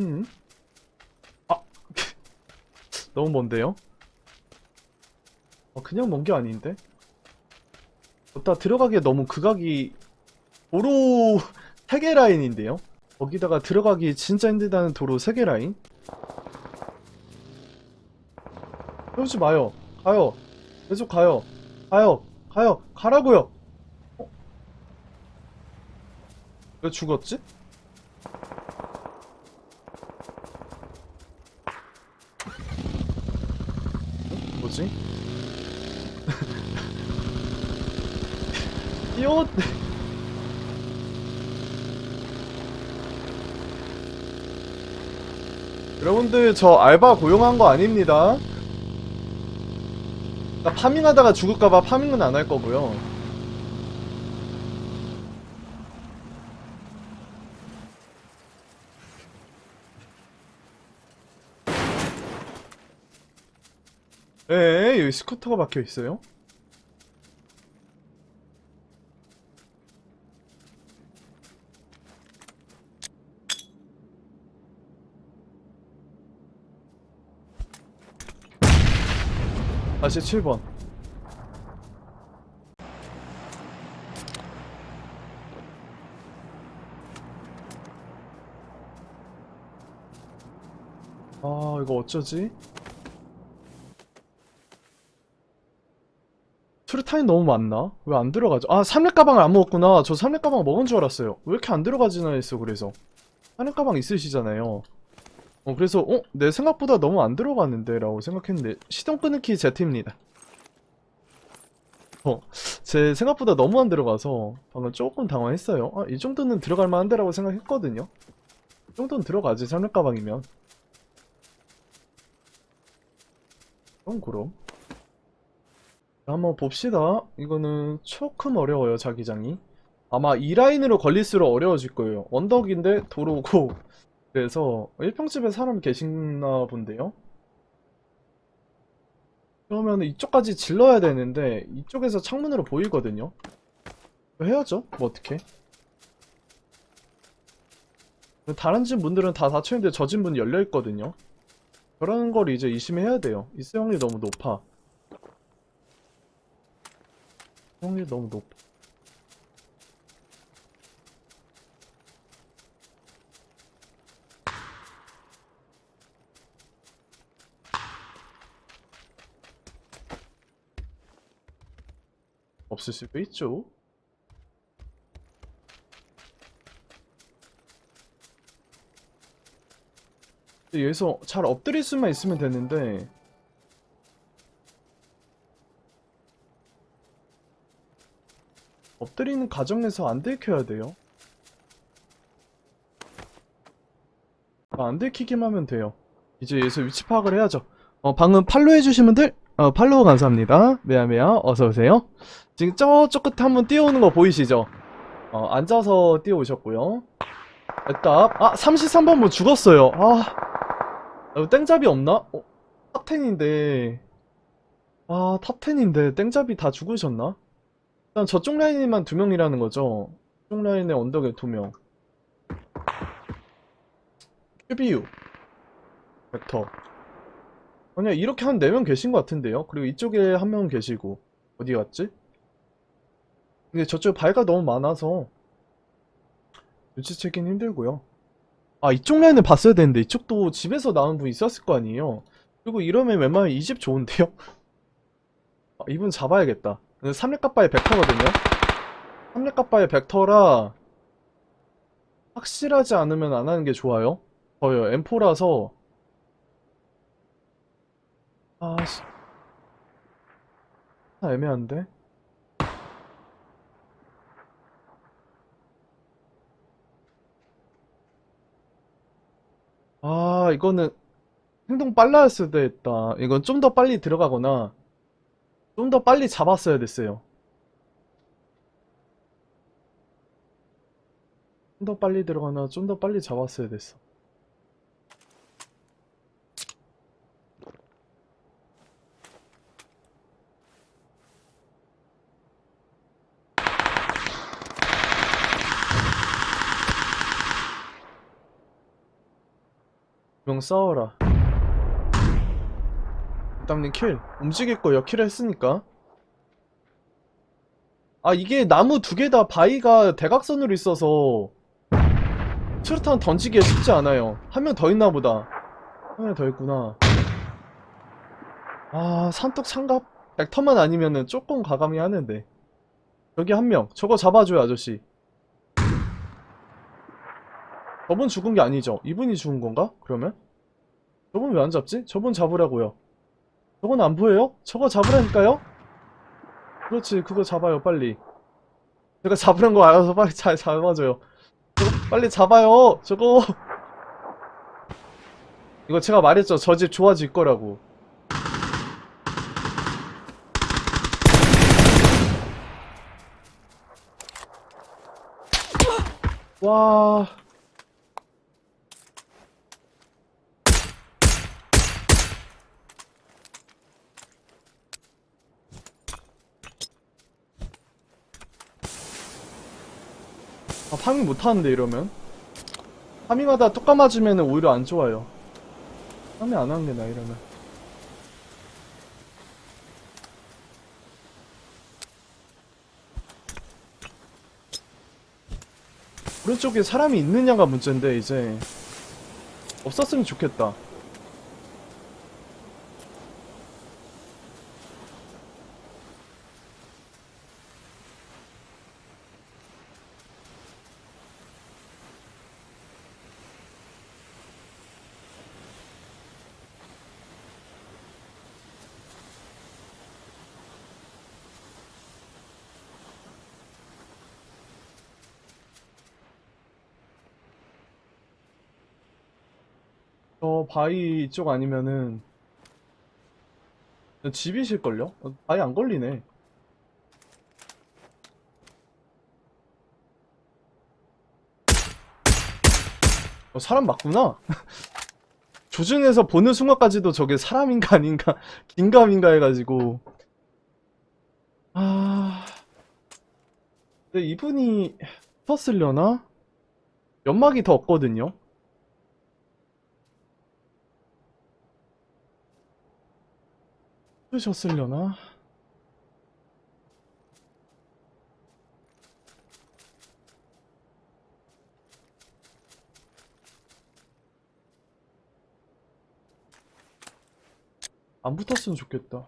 음. 아. 너무 먼데요? 어, 그냥 먼 게 아닌데? 어따 들어가기에 너무 극악이 도로 3개 라인인데요? 거기다가 들어가기 진짜 힘들다는 도로 3개 라인? 그러지 마요. 가요. 계속 가요. 가요. 가요. 가라고요. 어? 왜 죽었지? 뭐지? 이옷 여러분들 저 알바 고용한 거 아닙니다. 나 파밍하다가 죽을까봐 파밍은 안 할 거고요. 에 여기 스쿠터가 박혀 있어요. 다시 7번. 아, 이거 어쩌지? 수류탄이 너무 많나? 왜 안 들어가죠? 아, 삼렙 가방을 안 먹었구나. 저 삼렙 가방 먹은 줄 알았어요. 왜 이렇게 안 들어가지나 했어, 그래서. 삼렙 가방 있으시잖아요. 어, 그래서, 어? 내 생각보다 너무 안 들어가는데? 라고 생각했는데, 시동 끄는 키 Z입니다. 어, 제 생각보다 너무 안 들어가서, 방금 조금 당황했어요. 아, 이 정도는 들어갈 만한데? 라고 생각했거든요. 이 정도는 들어가지, 삼렙 가방이면. 그럼, 그럼. 자, 한번 봅시다. 이거는 조금 어려워요, 자기장이. 아마 이 라인으로 걸릴수록 어려워질 거예요. 언덕인데 도로고 그래서 1평집에 사람 계시나 본데요? 그러면 이쪽까지 질러야 되는데 이쪽에서 창문으로 보이거든요? 이거 해야죠. 뭐 어떻게? 다른 집 문들은 다 닫혀있는데 저 집 문 열려있거든요? 그런 걸 이제 의심해야 돼요. 있을 확률이 너무 높아. 확률이 너무 높아. 없을 수도 있죠. 여기서 잘 엎드릴 수만 있으면 되는데 엎드리는 과정에서 안 들켜야 돼요. 아, 안 들키기만 하면 돼요. 이제 여기서 위치 파악을 해야죠. 어, 방금 팔로우 해주신 분들, 어, 팔로우 감사합니다. 메아메아, 어서오세요. 지금 저쪽 끝에 한번 뛰어오는 거 보이시죠? 어, 앉아서 뛰어오셨고요. 됐다. 아, 33번 뭐 죽었어요. 아, 어, 땡잡이 없나? 어, 탑10인데. 아, 탑10인데 땡잡이 다 죽으셨나? 일단 저쪽 라인에만 두 명이라는 거죠. 저쪽 라인에 언덕에 두 명. QBU. 벡터. 아니야, 이렇게 한 네 명 계신 것 같은데요? 그리고 이쪽에 한 명 계시고. 어디 갔지? 근데 저쪽 발가 너무 많아서 눈치채긴 힘들고요. 아, 이쪽 라인을 봤어야 되는데 이쪽도 집에서 나온 분 있었을 거 아니에요. 그리고 이러면 웬만하면 이 집 좋은데요? 아, 이분 잡아야겠다. 삼렙가빠의 벡터거든요? 삼렙가빠의 벡터라 확실하지 않으면 안 하는 게 좋아요. 저요, M4라서 아, 씨. 아, 애매한데? 아, 이거는 행동 빨라야 수도 했다. 이건 좀 더 빨리 들어가거나 좀 더 빨리 잡았어야 됐어요. 좀 더 빨리 들어가나 좀 더 빨리 잡았어야 됐어. 명 싸워라. 부담님 킬. 움직일 거예요. 킬 했으니까. 아, 이게 나무 두 개 다 바위가 대각선으로 있어서 수류탄 던지기가 쉽지 않아요. 한 명 더 있나 보다. 한 명 더 있구나. 아, 산떡 창갑? 벡터만 아니면은 조금 가감이 하는데. 여기 한 명. 저거 잡아줘요, 아저씨. 저분 죽은 게 아니죠? 이분이 죽은 건가? 그러면? 저분 왜 안 잡지? 저분 잡으라고요. 저건 안 보여요? 저거 잡으라니까요? 그렇지, 그거 잡아요, 빨리. 제가 잡으란 거 알아서 빨리 잘 잡아줘요. 저거 빨리 잡아요, 저거. 이거 제가 말했죠, 저 집 좋아질 거라고. 와. 파밍 못하는데, 이러면? 파밍하다 뚝 감아주면 오히려 안 좋아요. 파밍 안 하는 게 나, 이러면. 오른쪽에 사람이 있느냐가 문제인데, 이제. 없었으면 좋겠다. 저 바위 쪽 아니면은 집이실걸요? 어, 바위 안 걸리네. 어, 사람 맞구나. 조준해서 보는 순간까지도 저게 사람인가 아닌가 긴가민가 해가지고 아 근데 이분이 붙었으려나? 연막이 더 없거든요. 쓰셨으려나? 안 붙었으면 좋겠다.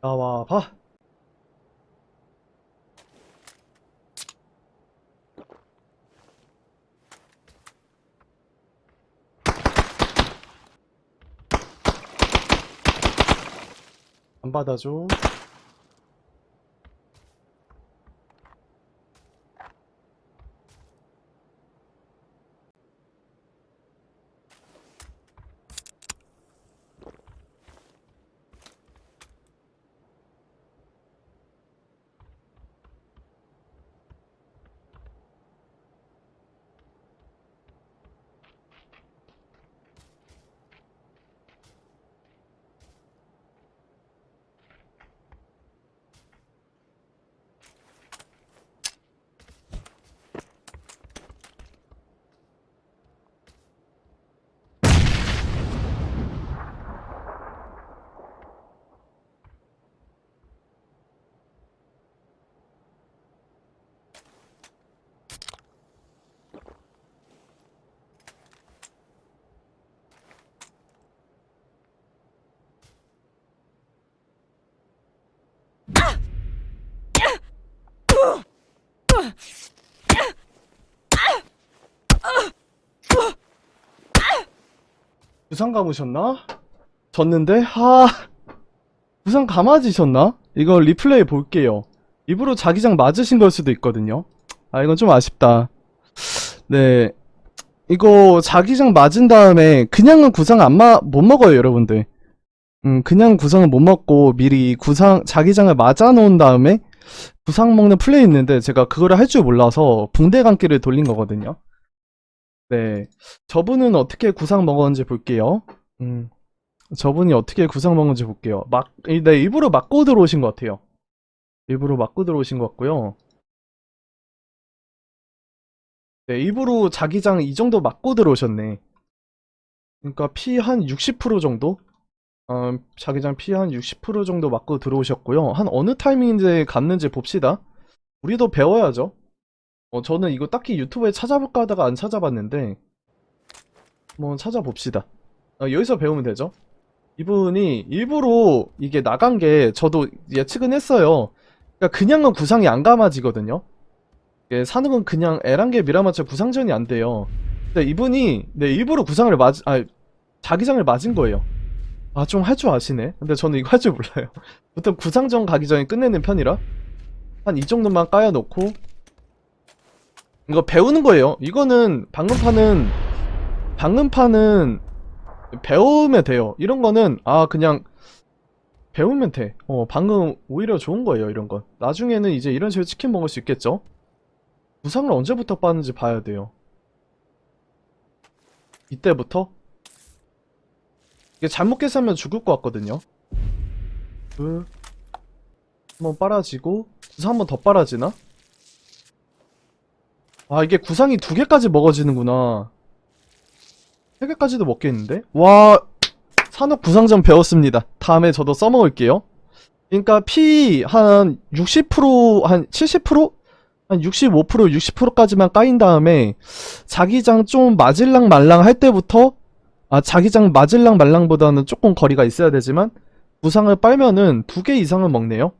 나와 봐. 안 받아줘. 부상 감으셨나? 졌는데? 하... 부상 감아지셨나? 이거 리플레이 볼게요. 입으로 자기장 맞으신 걸 수도 있거든요. 아, 이건 좀 아쉽다. 네. 이거 자기장 맞은 다음에 그냥은 구상 안 마, 못 먹어요, 여러분들. 음, 그냥 구상을 못 먹고 미리 구상, 자기장을 맞아 놓은 다음에 구상 먹는 플레이 있는데 제가 그거를 할 줄 몰라서 붕대 감기를 돌린 거거든요. 네. 저분은 어떻게 구상 먹었는지 볼게요. 음, 저분이 어떻게 구상 먹은지 볼게요. 막, 이- 네, 일부러 맞고 들어오신 것 같아요. 일부러 맞고 들어오신 것 같고요. 네, 일부러 자기장 이 정도 맞고 들어오셨네. 그러니까 피 한 60% 정도? 어, 자기장 피 한 60% 정도 맞고 들어오셨고요. 한 어느 타이밍인데 갔는지 봅시다. 우리도 배워야죠. 어, 저는 이거 딱히 유튜브에 찾아볼까 하다가 안 찾아봤는데, 한번 찾아봅시다. 어, 여기서 배우면 되죠. 이분이 일부러 이게 나간 게 저도 예측은 했어요. 그러니까 그냥은 구상이 안 감아지거든요. 예, 사는 건 그냥 에란게 미라마차 구상 전이 안 돼요. 근데 이분이 네, 일부러 구상을 맞, 아, 자기장을 맞은 거예요. 아, 좀 할 줄 아시네. 근데 저는 이거 할 줄 몰라요. 보통 구상전 가기 전에 끝내는 편이라 한 이 정도만 까여놓고 이거 배우는 거예요. 이거는 방금 판은 방금 판은 배우면 돼요. 이런 거는 아 그냥 배우면 돼. 어 방금 오히려 좋은 거예요. 이런 건. 나중에는 이제 이런 식으로 치킨 먹을 수 있겠죠. 구상을 언제부터 빠는지 봐야 돼요. 이때부터? 이게 잘못 계산하면 죽을 것 같거든요. 둘, 한번 빨아지고, 구상 한번 더 빨아지나? 아, 이게 구상이 두 개까지 먹어지는구나. 세 개까지도 먹겠는데? 와, 산업 구상전 배웠습니다. 다음에 저도 써먹을게요. 그러니까 피 한 60%, 한 70%? 한 65%, 60%까지만 까인 다음에 자기장 좀 맞을랑 말랑 할 때부터 아 자기장 맞을랑 말랑보다는 조금 거리가 있어야 되지만 부상을 빨면은 두 개 이상은 먹네요.